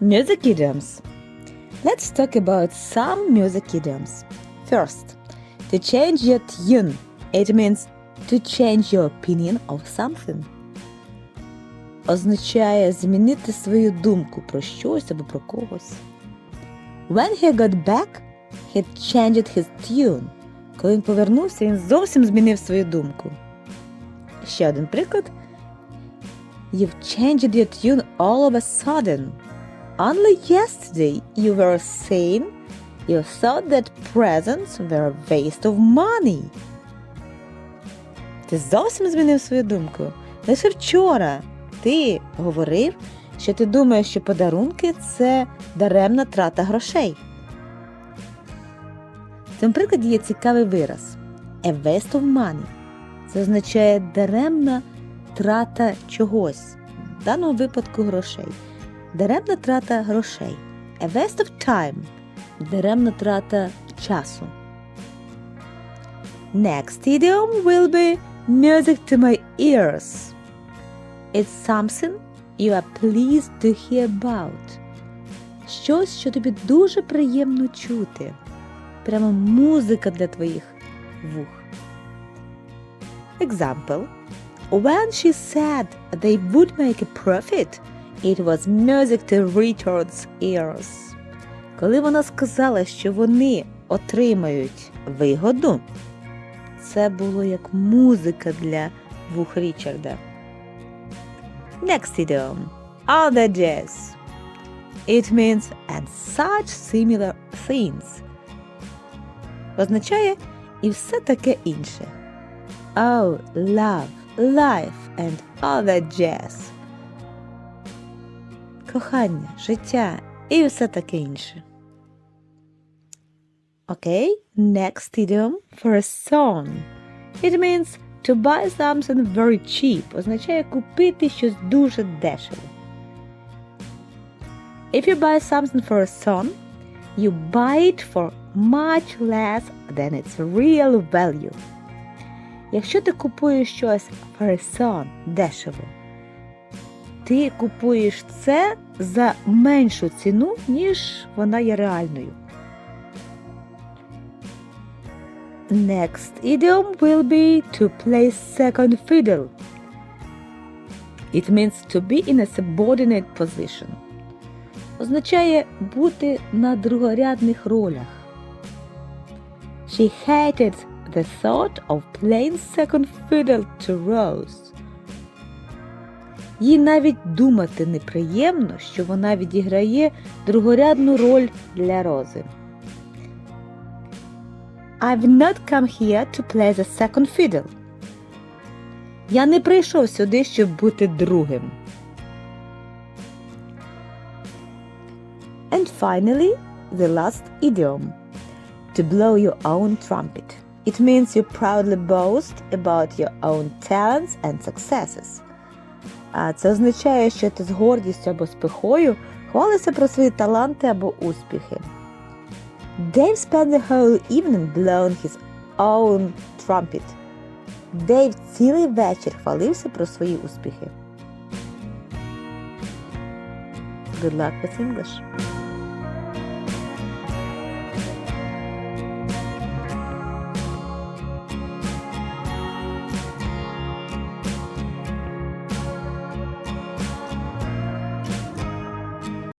Music idioms. Let's talk about some music idioms. First, to change your tune. It means to change your opinion of something. Означає змінити свою думку про щось або про когось. When he got back, he changed his tune. Коли він повернувся, він зовсім змінив свою думку. Ще один приклад. You've changed your tune all of a sudden. Only yesterday you were saying you thought that presents were a waste of money. Ти зовсім змінив свою думку. Лише вчора ти говорив, що ти думаєш, що подарунки це даремна трата грошей. В цьому прикладі є цікавий вираз a waste of money. Це означає даремна трата чогось, в даному випадку грошей. Даремна трата грошей. A waste of time. Даремна трата часу. Next idiom will be music to my ears. It's something you are pleased to hear about. Щось, що тобі дуже приємно чути. Прямо музика для твоїх вух. Example. When she said they would make a profit, it was music to Richard's ears. Коли вона сказала, що вони отримають вигоду, це було як музика для вух Річарда. Next idiom. Other jazz. It means and such similar things. Означає і все таке інше. Oh, love, life and other jazz. Кохання, життя і все таке інше. Окей, next idiom for a song. It means to buy something very cheap. Означає купити щось дуже дешево. If you buy something for a song, you buy it for much less than its real value. Якщо ти купуєш щось for a song дешево, ти купуєш це за меншу ціну, ніж вона є реальною. Next idiom will be to play second fiddle. It means to be in a subordinate position. Означає бути на другорядних ролях. She hated the thought of playing second fiddle to Rose. Їй навіть думати неприємно, що вона відіграє другорядну роль для Рози. I've not come here to play the second fiddle. Я не прийшов сюди, щоб бути другим. And finally, the last idiom. To blow your own trumpet. It means you proudly boast about your own talents and successes. А це означає, що ти з гордістю або з пихою хвалишся про свої таланти або успіхи. Dave spent the whole evening blowing his own trumpet. Дейв цілий вечір хвалився про свої успіхи. Good luck with English!